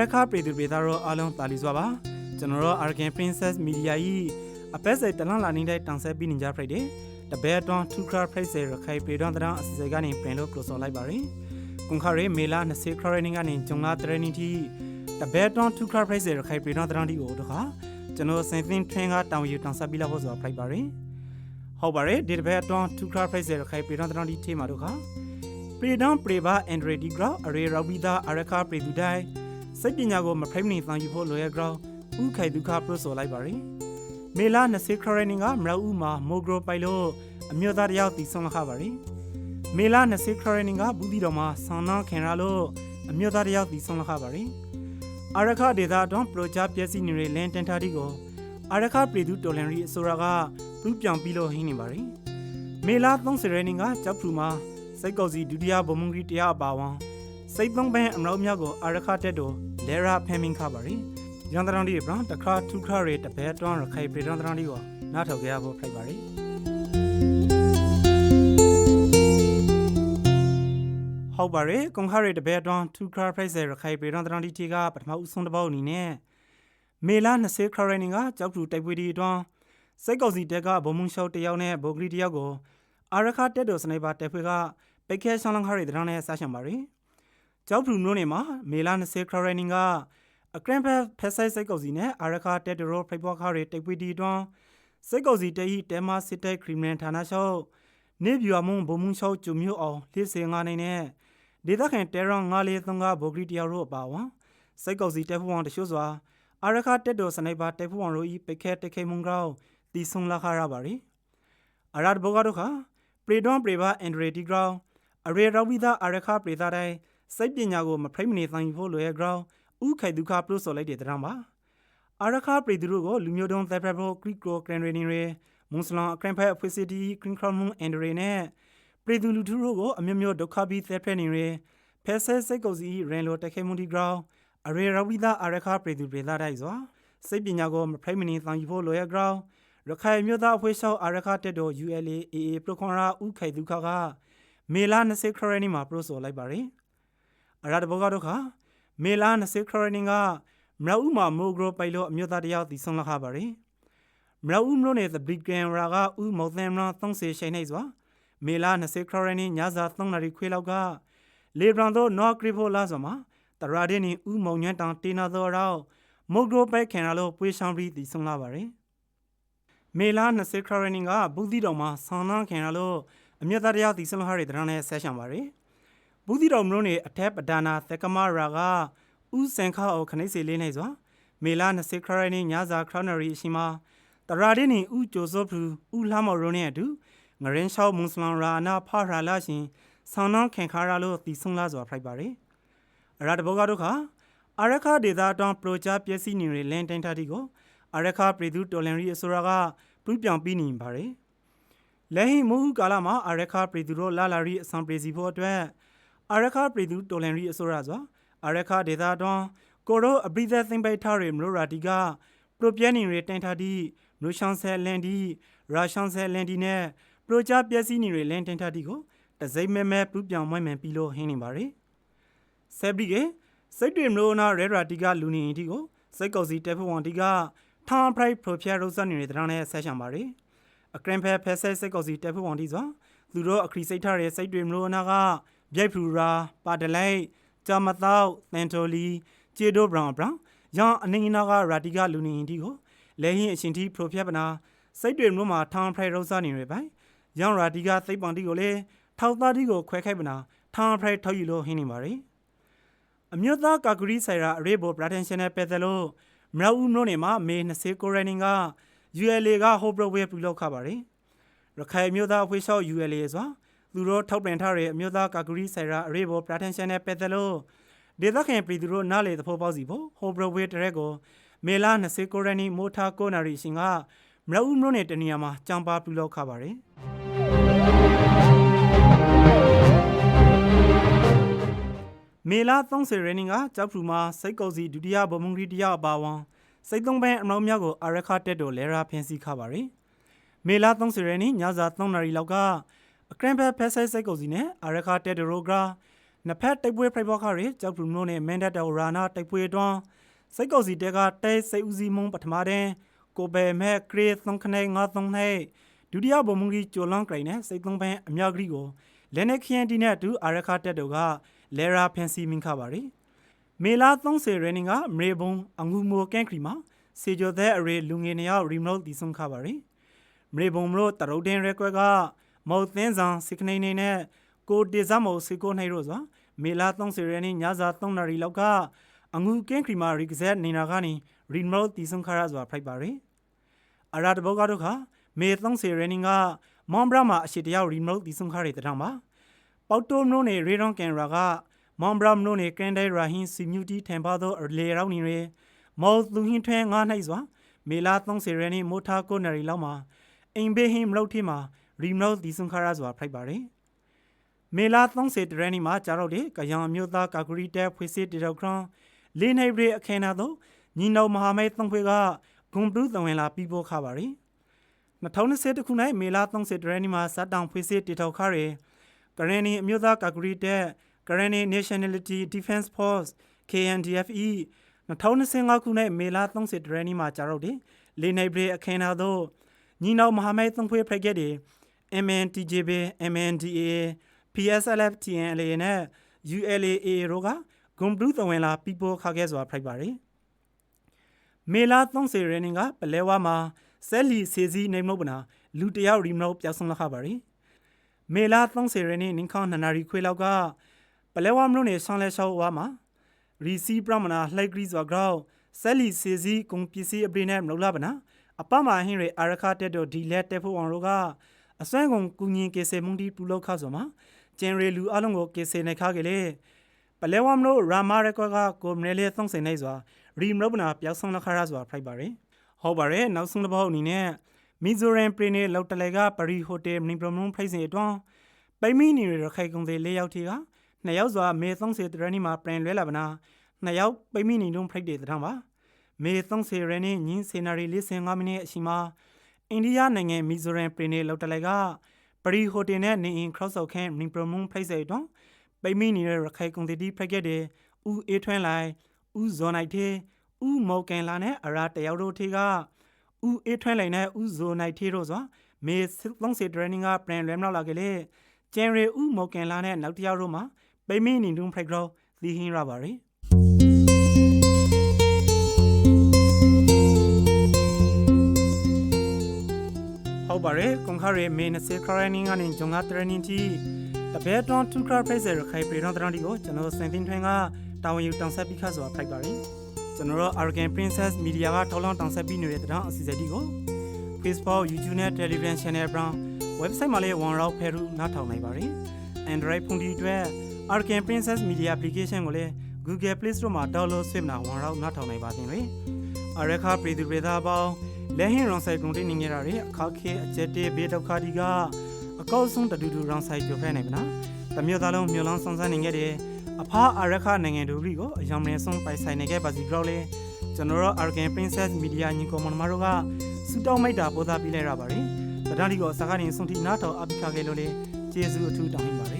ရခပြည်သူပြည်သားတို့အားလုံးတာလီစွာပါကျွန်တော်တို့ Arkan Princess Media ၏အပက်စိတ်တလန်လာနေတဲ့တန်ဆက်ပြီးနေကြဖိုက်တယ်တဘဲတွန်2ခရဖိတ်စေရခိုင်ပြည်တော်တရန်အစီအစဉ်ကနေပြင်လို့ပြောဆိုလိုက်ပါရယ်ကွန်ခရဲမေလာ20ခရနေကနေဂျုံလာတရနေတီတဘဲတွန်2ခရဖိတ်စေရခိုင်ပြည်တော်တရန်ဒီကိုတခါကျွန်တော်စင်သင်းထင်းကတောင်ယူတန်ဆက်ပြီးလာဖို့ဆိုဖိုက်ပါရယ်ဟုတ်ပါရယ်ဒီတဘဲတွန်2ခရဖိတ်စေရခိုင်ပြည်တော်တရန်ဒီထေမာတို့ခါပြည်တော်ပရိဘာအန်ဒ ရီဒီဂရာအရေရောဘီတာအရခပြည်သူတိုင်းစိတ်ပညာကိုမဖိမ့်နေသံယူဖို့လိုရကြောင်းဥခိုင်ဒုက္ခပရိုဆိုလိုက်ပါရင်မေလာ20ခရနင်ကမရဦးမှာမိုဂရိုပိုင်လို့အမျိုးသားတယောက်တည်ဆုံးလာခပါရင်မေလာ20ခရနင်ကဘူးတီတော်မှာဆောင်းနှောင်းခင်ရလို့အမျိုးသားတယောက်တည်ဆုံးလာခပါရင်အာရခဒေတာတော့ပရိုဂျာပျက်စီးနေတဲ့လန်တန်တာတီကိုအာရခပြည်သူတော်လန်ရီအစိုးရကပြူပြောင်ပြီးလို့ဟင်းနေပါရင်မေလာ30ရနင်ကကြောက်ဖူမှာစိတ်ကောက်စီဒုတိယဘုံမုံကြီးတရားအပါဝံ စိတ်သုံးပန်းအမလောက်မြောက်ကိုအာရခတက်တို့လေရာဖမ်းမင်းခပါရီရန်တရန်ဒီပရန်တခါထူခရရတပဲတွန်းရခိုင်ပြည်ရန်တရန်ဒီကိုနားထောက်ကြရဖို့ဖိုက်ပါရီဟုတ်ပါရီကွန်ခရရတပဲတွန်းထူခရဖိုက်ဆယ်ရခိုင်ပြည်ရန်တရန်ဒီတီကပထမဦးဆုံးတစ်ပေါက်အနေနဲ့မေလာ20ခရရနင်ကကြောက်ထူတိုက်ပွဲဒီအတွန်းစိတ်ကောက်စီတက်ကဘုံမုံရှောက်တယောက်နဲ့ဘိုဂရီတယောက်ကိုအာရခတက်တို့စနိုက်ပါတက်ဖွဲ့ကပိတ်ခဲဆောင်လန်ခရရတရန်နဲ့ဆာရှံပါရီ ကျောက်ဖြူမြို့နယ်မှာမေလာ20ခရရနင်ကအကရန်ဖက်ဖက်ဆိုင်စိတ်ကုတ်စီနဲ့အာရခတက်ဒရိုဖိတ်ဘောခါရီတိတ်ပွီတီတွန်းစိတ်ကုတ်စီတေဟီတဲမစစ်တဲ့ခရီမန်ဌာနရှောက်နေပြူအမုံဘုံမှုရှောက်ကျုံမျိုးအောင်လေးစင်ငါနေနဲ့ဒေသခံတဲရောင်းငါလေးသုံးကဘိုဂရီတယောက်တို့အပါဝံစိတ်ကုတ်စီတက်ဖူအောင်တရှို့စွာအာရခတက်ဒိုစနိုက်ပါတက်ဖူအောင်တို့ဤပိခဲတခိမုံကောက်တီဆုံလာခရပါရီအရတ်ဘောကတို့ခပရီဒွန်ပရီဘာအန်ဒရီတီဂရောင်းအရေရောဝီသာအာရခပရီသာတိုင်း စိတ်ပညာကိုမဖိမနေသင်ယူဖို့လိုရဲ့ ground ဥခိုင်ဒုက္ခပလို့ဆိုလိုက်တဲ့တရားမှာအာရခပရိသူတို့ကိုလူမျိုးတုံးသက်ဖက်ဖို့ Greek Go Grand Training တွေမွန်စလန်အကရန်ဖက်အဖွဲ့အစည်းတီ Green Crown Moon and တွေနဲ့ပရိသူလူထုတို့ကိုအမျိုးမျိုးဒုက္ခပြီးသက်ဖက်နေတွေဖက်ဆဲစိတ်ကုစီရန်လိုတက်ခဲမှုဒီ ground အရေရဝိဒအာရခပရိသူပြည်သားတိုက်စွာစိတ်ပညာကိုမဖိမနေသင်ယူဖို့လိုရဲ့ ground ရခိုင်မျိုးသားအဖွဲ့ရှောက်အာရခတက်တော် ULA AA ပရိုခွန်ရာဥခိုင်ဒုက္ခကမေလာ20ခရနီမှာပရိုဆိုလိုက်ပါတယ် အရာတဘောကတို့ခါမေလာ20ခရနင်ကမရဦးမှာမိုဂရိုပိုင်လို့အမျိုးသားတယောက်တည်ဆုံးလာခပါရီမရဦးမြို့နယ်သဘိကန်ရာကဥမောသမ်ရာ30ရှိန်နေစွာမေလာ20ခရနင်ညစာ3နာရီခွေလောက်ကလေဘရန်တို့နော်ကရီဖိုလာဆိုမှာတရာဒင်းနီဥမောင်ညန်တောင်တေနာသောရောက်မိုဂရိုပိုင်ခင်ရလို့ပွေဆောင်ပြီးတည်ဆုံးလာပါရီမေလာ20ခရနင်ကဘူးသီတော်မှာဆောင်းနှန်းခင်ရလို့အမြတ်တရားတည်ဆုံးလာတဲ့တရံနဲ့ဆက်ရှံပါရီ ဘူးသီတော်မလို့နေအထက်ပဒါနာသက်ကမရာကဥစင်ခါအောခနိစေလေးနေစွာမေလာ20ခရနေညစာခရနရီအရှိမတရာဒင်းနေဥကြိုစောဖူဥလှမော်ရုံးနဲ့အတူငရင်လျှောက်မွန်စလန်ရာနာဖရာလာရှင်ဆောင်းနှောင်းခင်ခါရလို့တည်ဆုံလာစွာဖိုက်ပါရယ်အရာတဘောကတို့ခါအရခဒေတာတောင်ပရိုဂျာပျက်စီးနေရလန်တိုင်းတာတီကိုအရခပြည်သူတော်လန်ရီအစိုးရကပြပြောင်းပြီးနေပါရယ်လက်ဟိမူကာလာမှာအရခပြည်သူတို့လာလာရီအစံပြည်စီဖို့အတွက် အာရခပြည်သူတော်လန်ရီအစိုးရစွာအာရခဒေတာတွန်ကိုရိုအပရိသက်သိမ့်ပိုက်ထားရမလို့ရာတီကပရိုပြဲနေရတိုင်ထားတီနူရှန်ဆယ်လန်ဒီရာရှန်ဆယ်လန်ဒီနဲ့ပရိုဂျာပျက်စီးနေရလန်တိုင်ထားတီကိုတစိမ့်မဲမဲပူပြောင်မွဲ့မယ်ပြီးလို့ဟင်းနေပါရယ်ဆယ်ဘီကစိတ်တွေမလို့နာရဲရာတီကလူနေတီကိုစိတ်ကောက်စီတက်ဖဝန်တီကထောင်ပရိုက်ပရိုဖျာရိုဆန်နေတဲ့တရံနဲ့ဆက်ရှံပါရယ်အကရင်ဖဲဖဲဆဲစိတ်ကောက်စီတက်ဖဝန်တီဆိုသူတို့အခရီစိတ်ထားတဲ့စိတ်တွေမလို့နာက မြိတ်ဖူရာပါတလိုက်ဂျာမတော့သန်တိုလီကျေဒိုဘရောင်ဘရောင်ရောင်အနင်းနာကရာတီကလူနေတီကိုလဲဟင်းအရှင်တီပရိုဖက်ပနာစိတ်တွေမျိုးမှာထောင်ဖရိုက်ရောစားနေရပိုင်ရောင်ရာတီကသိပ္ပံတီကိုလေထောက်သားတီကိုခွဲခိုက်ပနာထောင်ဖရိုက်ထောက်ယူလို့ဟင်းနေပါရီအမျိုးသားကာဂရီဆိုင်ရာအရေးပေါ်ပရိုတန်ရှင်နဲ့ပတ်သက်လို့မရဦးမျိုးနေမှာမေ20ကိုရနင်က ULA ကဟိုဘရဝဲပြုလုပ်ခပါရီရခိုင်မျိုးသားအဖွဲ့ရှောက် ULA ဆို သူတို့ထောက်ပံ့ထားတဲ့အမျိုးသားကာဂရီဆိုင်ရာအရေးပေါ်ပရိုတန်ရှင်နဲ့ပတ်သက်လို့ဒေသခံပြည်သူတို့နားလေသဖို့ပေါက်စီဖို့ဟိုဘရဝဲတရက်ကိုမေလာ20ကိုရနီမိုထာကိုနာရီရှင်ကမရဦးမျိုးနဲ့တနေရာမှာကြံပါပြုလုပ်ခပါရီမေလာ30ရင်းကကြောက်ဖြူမှာစိတ်ကုပ်စီဒုတိယဗမုံဂရီတရအပါဝံစိတ်သုံးပန်းအမတော်မြောက်ကိုအာရခတက်တို့လဲရာဖင်စီခပါရီမေလာ30ရင်းညစာ3နာရီလောက်က အခရန်ဘက်ဖက်ဆိုင်စိတ်ကုပ်စီနဲ့အာရခတက်ဒရိုဂရာနှစ်ဖက်တိုက်ပွဲဖိုက်ဘောခရဲကြောက်ဖူမျိုးနဲ့မန်ဒတ်တော်ရာနာတိုက်ပွဲတွန်းစိတ်ကောက်စီတဲကတဲစိတ်ဦးစီးမုံပထမတဲ့ကိုပဲမဲခရီသုံးခနဲ့ငါသုံးနဲ့ဒုတိယဘုံမူကြီးကျော်လွန်ကရိုင်နဲ့စိတ်သုံးပန်းအမြောက်ကလေးကိုလက်နဲ့ခရန်တီနဲ့အတူအာရခတက်တို့ကလဲရာဖန်စီမင်းခပါရီမေလာ30ရင်းကမရေဘုံအငူမိုကန်ခရီမှာစေဂျိုတဲ့အရေလူငယ်နှစ်ယောက်ရီမို့တီဆုံခပါရီမရေဘုံမလို့တရုတ်တင်ရက်ကွက် ကမော်သင်းဆောင်စိခနေနေနဲ့ကိုတေဇမောစီကိုနိုင်ရို့စွာမေလာ30ရင်းညစာ3နာရီလောက်ကအငူကင်းခရီမာရီကဇက်နေနာကနေရီမို့တီဆုံခရစွာဖိုက်ပါရီအရာတဘောကတော့ခမေ30ရင်းကမွန်ဘရာမှာအရှိတယောက်ရီမို့တီဆုံခရတဲ့တောင်ပါပေါတိုမျိုးနေရေရွန်ကန်ရာကမွန်ဘရာမျိုးနေကန်ဒဲရာဟင်းစီမြူတီထန်ပါသောလေရောက်နေရမော်သူဟင်းထွဲငါးနိုင်စွာမေလာ30ရင်းမိုထားကိုနရီလောက်မှာအိမ်ဘေးဟင်းမလို့ထီမှာ ရီမို့တီဆုံခရစွာဖိုက်ပါရီမေလာ30တရန်နီမှာကြာတော့လေကယံအမျိုးသားကာကူရီတဲဖွေစစ်တေတော့ခရန်လေးနိုင်ရေအခမ်းအနားသို့ညီနောင်မဟာမိတ်သုံးဖွဲ့ကဂုံပလူသဝင်လာပြီးပို့ခပါရီ2020ခုနှစ်မေလာ30တရန်နီမှာစတောင်ဖွေစစ်တေတော့ခရဲကရန်နီအမျိုးသားကာကူရီတဲကရန်နီ Nationality Defense Force KNDFE 2025ခုနှစ်မေလာ30တရန်နီမှာကြာတော့လေလေးနိုင်ရေအခမ်းအနားသို့ညီနောင်မဟာမိတ်သုံးဖွဲ့ဖရက်ခဲ့တဲ့ MNTJB MNDA PSLF TNLA နဲ့ ULAA တို့ကဂွန်ဘလူးသဝင်လာပီပိုခါခဲ့စွာဖိုက်ပါရီမေလာ30ရင်းကပလဲဝါမှာဆဲလီစေစီနေမုတ်ပနာလူတယောက်ရီမလို့ပြောက်ဆုံးလာခပါရီမေလာ30ရင်းနင်းခေါနနာရီခွေလောက်ကပလဲဝါမလို့နေဆောင်းလဲရှောက်ဝါမှာရီစီပရမနာလှိုက်ကရီစွာဂရောက်ဆဲလီစေစီကုံပစ္စည်းအပရိနဲ့မလို့လာပနာအပမဟင်းရအာရခတက်တို့ဒီလက်တက်ဖို့အောင်တို့က အစွမ်းကုန်ကုညင်ကေဆေမုန်ဒီပူလောက်ခါဆိုမှာကျန်ရီလူအလုံးကိုကေဆေနေခါကလေးပလဲဝမ်နိုရာမာရက်ကွက်ကကိုမနယ်လေးသုံးစင်နေစွာရီမရဘနာပျောက်ဆုံးလခါရစွာဖိုက်ပါရယ်ဟုတ်ပါရဲ့နောက်ဆုံးတစ်ပုတ်အနေနဲ့မီဇိုရန်ပရီနေလောက်တလေကပရီဟိုတယ်မနီပရမုံဖိုက်စင်အတွန်းပိမီနီရခိုင်ကုံသေးလေးယောက်တီကနှစ်ယောက်စွာမေ30တရနီမှာပြန်လွဲလာပနာနှစ်ယောက်ပိမီနီတုံးဖိုက်တဲ့တံပါမေ30ရနီညင်းစေနာရီ45မိနစ်အရှိမှာ အိန္ဒိယနိုင်ငံမီဇိုရန်ပရီနေလောက်တလေကပရီဟိုတယ်နဲ့နေအင်ခရော့ဆောက်ခန့်မနီပရမုံဖိုက်စင်အတွန်းပိမီနေတဲ့ရခိုင်ကွန်တီတီဖက်ခဲ့တဲ့ဦးအေးထွန်းလိုက်ဦးဇော်နိုင်သေးဦးမော်ကန်လာနဲ့အရာတယောက်တို့ထေကဦးအေးထွန်းလိုက်နဲ့ဦးဇော်နိုင်သေးတို့ဆိုမေ30 training ကပြန်လွဲမလောက်လာကြလေကျန်ရီဦးမော်ကန်လာနဲ့နောက်တယောက်တို့မှာပိမီနေတုံးဖိုက်ကြောသီဟင်းရပါရီ ဟုတ်ပါတယ်ကွန်ခရဲမေ20 training ကနေဂျုံက training တီတပည့်တော်2 crowd price ရခိုင်ပြည်တော်တရန်ဒီကိုကျွန်တော်စင်တင်ထွန်းကတာဝန်ယူတောင်ဆက်ပြီးခါဆိုတာဖိုက်ပါတယ်ကျွန်တော်တို့ Argan Princess Media ကထောက်လောင်းတောင်ဆက်ပြီးနေတဲ့တောင်အစီအစဉ်ဒီကို Facebook YouTube နဲ့ Telegram Channel ပရောင်း website မှာလည်း one round ဖဲရူနားထောင်နိုင်ပါတယ် Android ဖုန်းဒီအတွက် Argan Princess Media application ကိုလည်း Google Play Store မှာ download ဆွဲမနာ one round နားထောင်နိုင်ပါတင်လေအရခါပြည်သူပြည်သားပေါင်း လက်ဟင်ရွန်ဆိုင်ကုန်တင်နေကြတာတွေအခါခဲအကျက်တေးဘေးဒုက္ခဒီကအကောက်ဆုံးတတူတူရောင်းဆိုင်ကြဖဲနိုင်ပါနာတမျိုးသားလုံးမျိုးလောင်းစုံစမ်းနေခဲ့တဲ့အဖာအာရခနိုင်ငံတို့ရီကိုအယောင်နေဆုံးပိုင်ဆိုင်နေခဲ့ပါစီကြောက်လေကျွန်တော်တို့ Argan Princess Media ညီကောင်မမတို့ကစူတောင်းမိတ်တာပို့သားပြလိုက်ရပါတယ်။ဒါတလီကိုစကားရင်ဆုံးထိနားတော်အပိခခဲ့လို့လေကျေးဇူးအထူးတောင်းပါပါတယ်။